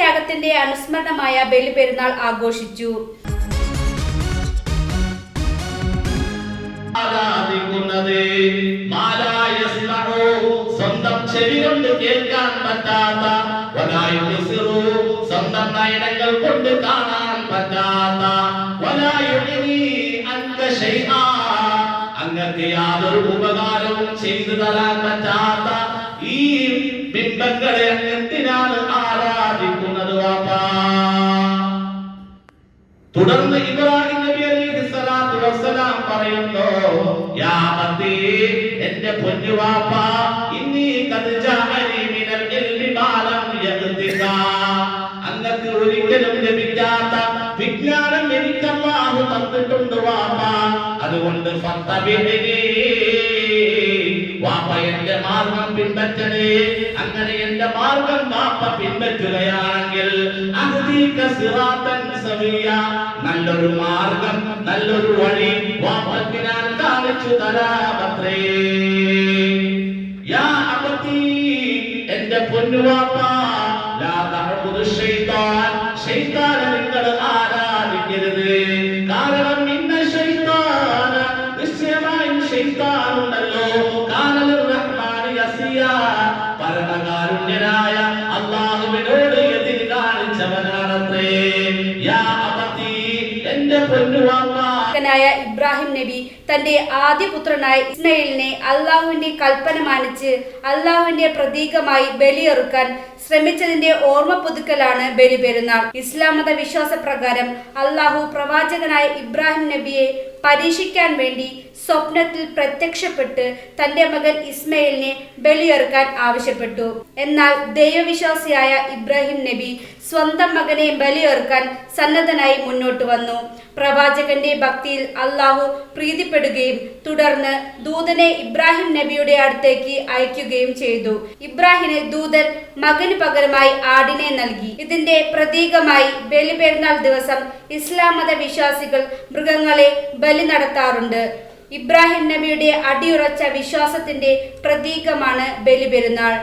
ത്യാഗത്തിന്റെ അനുസ്മരണമായ ബലിപെരുന്നാൾ ആഘോഷിച്ചു. സ്വന്തം കേൾക്കാൻ കാണാൻ യാതൊരു ഉപകാരവും ചെയ്തു തരാൻ പറ്റാത്ത ഈ ബിംബങ്ങളെ എന്തിനാണ് ആരാധിക്കുന്നത് തുടർന്ന് ഇബ്രാഹിം നബി അലൈഹി സ്വലാത്തു വസ്സലാം പറയുന്നു യാ മത്തി എന്റെ പൊന്നു വാപ്പ ഇന്നി ഖദ് ജാഅനി മിനൽ ഇൽമി മാലം അങ്ങക്ക് ഒരിക്കലും ലഭിക്കാത്ത വിജ്ഞാനം എനിക്ക് അല്ലാഹു തന്നിട്ടുണ്ട് വാപ്പ. അതുകൊണ്ട് ഫത്തബിനി വാപ്പ എന്റെ മാർഗം പിൻപറ്റണേ. അങ്ങനെ എന്റെ മാർഗം വാപ്പ സവിയ നല്ലൊരു മാർഗം നല്ലൊരു വഴി വാപ്പത്തിനാൽ കാണിച്ചു തരാമത്രേ യാ അബത്തി എന്റെ പൊന്നുവാപ്പ ലാ തഅബുദു ശൈത്താൻ. ശൈത്താനെ നിങ്ങൾ ആരാധിക്കരുത്. കാരണം മകനായ ഇബ്രാഹിം നബി തന്റെ ആദ്യ പുത്രനായ ഇസ്മയിലിനെ അള്ളാഹുവിന്റെ കൽപ്പന മാനിച്ച് അള്ളാഹുവിന്റെ പ്രതീകമായി ബലിയെറുക്കാൻ ശ്രമിച്ചതിന്റെ ഓർമ്മ പുതുക്കലാണ് ബലി പെരുന്നാൾ ഇസ്ലാം മത വിശ്വാസ പ്രകാരം അള്ളാഹു പ്രവാചകനായ ഇബ്രാഹിം നബിയെ പരീക്ഷിക്കാൻ വേണ്ടി സ്വപ്നത്തിൽ പ്രത്യക്ഷപ്പെട്ട് തന്റെ മകൻ ഇസ്മയിലിനെ ബലിയെറുക്കാൻ ആവശ്യപ്പെട്ടു. എന്നാൽ ദൈവവിശ്വാസിയായ ഇബ്രാഹിം നബി സ്വന്തം മകനെ ബലിയെറുക്കാൻ സന്നദ്ധനായി മുന്നോട്ട് വന്നു. പ്രവാചകന്റെ ഭക്തിയിൽ അള്ളാഹു പ്രീതിപ്പെടുകയും തുടർന്ന് ദൂതനെ ഇബ്രാഹിം നബിയുടെ അടുത്തേക്ക് അയക്കുകയും ചെയ്തു. ഇബ്രാഹിമിന് ദൂതൻ മകന് പകരമായി ആടിനെ നൽകി. ഇതിന്റെ പ്രതീകമായി ബലിപെരുന്നാൾ ദിവസം ഇസ്ലാം മത വിശ്വാസികൾ മൃഗങ്ങളെ ബലി നടത്താറുണ്ട്. ഇബ്രാഹിം നബിയുടെ അടിയുറച്ച വിശ്വാസത്തിന്റെ പ്രതീകമാണ് ബലിപെരുന്നാൾ.